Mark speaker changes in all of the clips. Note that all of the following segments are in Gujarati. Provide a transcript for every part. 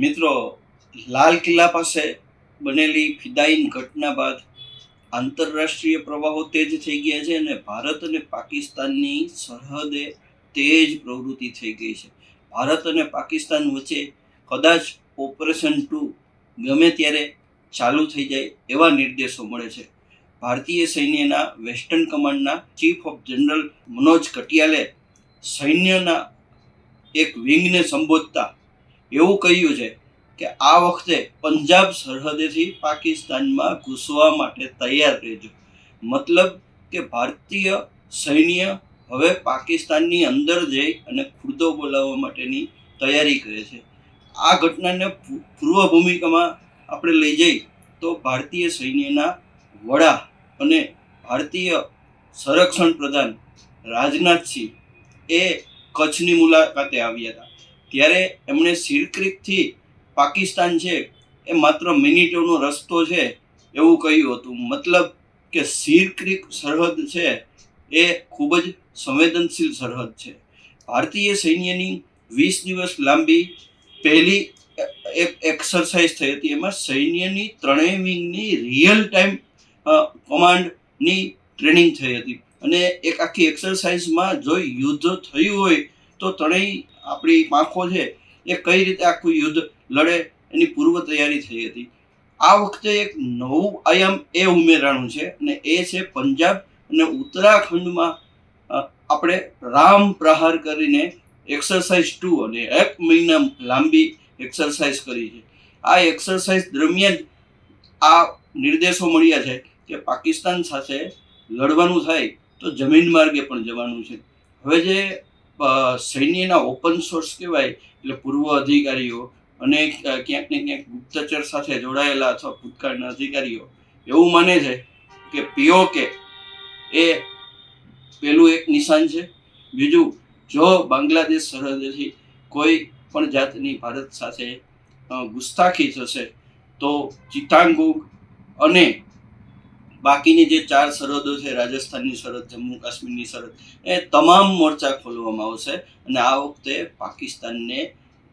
Speaker 1: મિત્રો, લાલ કિલ્લા પાસે બનેલી ફિદાઈન ઘટના બાદ આંતરરાષ્ટ્રીય પ્રવાહો તેજ થઈ ગયા છે અને ભારત અને પાકિસ્તાનની સરહદે તેજ પ્રવૃત્તિ થઈ ગઈ છે. ભારત અને પાકિસ્તાન વચ્ચે કદાચ ઓપરેશન ટુ ગમે ત્યારે ચાલુ થઈ જાય એવા નિર્દેશો મળે છે. ભારતીય સૈન્યના વેસ્ટર્ન કમાન્ડના ચીફ ઓફ જનરલ મનોજ કટિયાલે સૈન્યના એક વિંગને સંબોધતા એવું કહ્યું છે કે આ વખતે પંજાબ સરહદેથી પાકિસ્તાનમાં ઘૂસવા માટે તૈયાર રહેજો. મતલબ કે ભારતીય સૈન્ય હવે પાકિસ્તાનની અંદર જઈ અને ખુર્દો બોલાવવા માટેની તૈયારી કરે છે. આ ઘટનાને પૂર્વ ભૂમિકામાં આપણે લઈ જઈ તો ભારતીય સૈન્યના વડા અને ભારતીય સંરક્ષણ પ્રધાન રાજનાથસિંહ એ કચ્છની મુલાકાતે આવ્યા હતા. ત્યારે એમણે સિરક્રિકથી પાકિસ્તાન છે એ માત્ર મિનિટોનો રસ્તો છે એવું કહ્યું હતું. મતલબ કે સિરક્રિક સરહદ છે એ ખૂબ જ સંવેદનશીલ સરહદ છે. ભારતીય સૈન્યની વીસ દિવસ લાંબી પહેલી એક એક્સરસાઇઝ થઈ હતી. એમાં સૈન્યની ત્રણેય વિંગની રિયલ ટાઈમ કમાન્ડની ટ્રેનિંગ થઈ હતી. અને એક આખી એક્સરસાઇઝમાં જો યુદ્ધ થયું હોય તો ત્રણેય આપણી પાંખો છે, એ કઈ રીતે આખું યુદ્ધ લડે એની પૂર્વ તૈયારી થઈ હતી. આ વખતે એક નવું આયામ એ ઉમેરાણું છે અને એ છે પંજાબ અને ઉત્તરાખંડમાં આપણે રામ પ્રહાર કરીને એક્સરસાઇઝ ટુ અને એક મહિના લાંબી એક્સરસાઇઝ કરી છે. આ એક્સરસાઇઝ દરમિયાન આ નિર્દેશો મળ્યા છે કે પાકિસ્તાન સાથે લડવાનું થાય તો જમીન માર્ગે પણ જવાનું છે. હવે જે સૈન્યના ઓપન સોર્સ કહેવાય, એટલે પૂર્વ અધિકારીઓ અને ક્યાંક ને ક્યાંક ગુપ્તચર સાથે જોડાયેલા અથવા ભૂતકાળના અધિકારીઓ, એવું માને છે કે પીઓકે એ પેલું એક નિશાન છે. બીજું, જો બાંગ્લાદેશ સરહદેથી કોઈ પણ જાતની ભારત સાથે ગુસ્તાખી થશે, તો ચિત્તાંગુંગ અને બાકીની જે ચાર સરહદો છે, રાજસ્થાનની સરહદ જમ્મુ કાશ્મીરની સરહદ એ તમામ મોરચા ખોલવામાં આવશે. અને આ વખતે પાકિસ્તાનને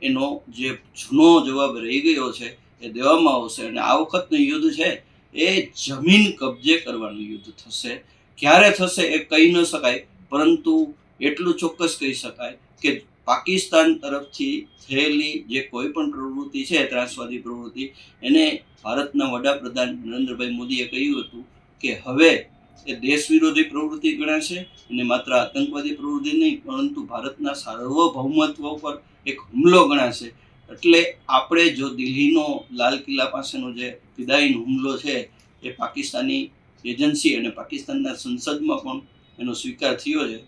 Speaker 1: એનો જે જૂનો જવાબ રહી ગયો છે, એ દેવામાં આવશે. અને આ વખતનું યુદ્ધ છે, એ જમીન કબજે કરવાનું યુદ્ધ થશે. ક્યારે થશે એ કહી ન શકાય, પરંતુ એટલું ચોક્કસ કહી શકાય કે પાકિસ્તાન તરફથી થયેલી જે કોઈ પણ પ્રવૃત્તિ છે, ત્રાસવાદી પ્રવૃત્તિ, એને ભારતના વડાપ્રધાન નરેન્દ્રભાઈ મોદીએ કહ્યું હતું કે હવે એ દેશ વિરોધી પ્રવૃત્તિ ગણાશે અને માત્ર આતંકવાદી પ્રવૃત્તિ નહીં, પરંતુ ભારતના સાર્વભૌમત્વ પર એક હુમલો ગણાશે. એટલે આપણે જો દિલ્હીનો લાલ કિલ્લા પાસેનો જે ફિદાઈન હુમલો છે, એ પાકિસ્તાની એજન્સી અને પાકિસ્તાનના સંસદમાં પણ એનો સ્વીકાર થયો છે.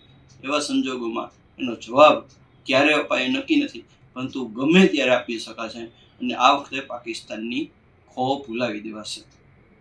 Speaker 1: એવા સંજોગોમાં એનો જવાબ ક્યારે અપાય નક્કી નથી, પરંતુ ગમે ત્યારે આપી શકાશે અને આ વખતે પાકિસ્તાનની ખો ભૂલાવી દેવાશે.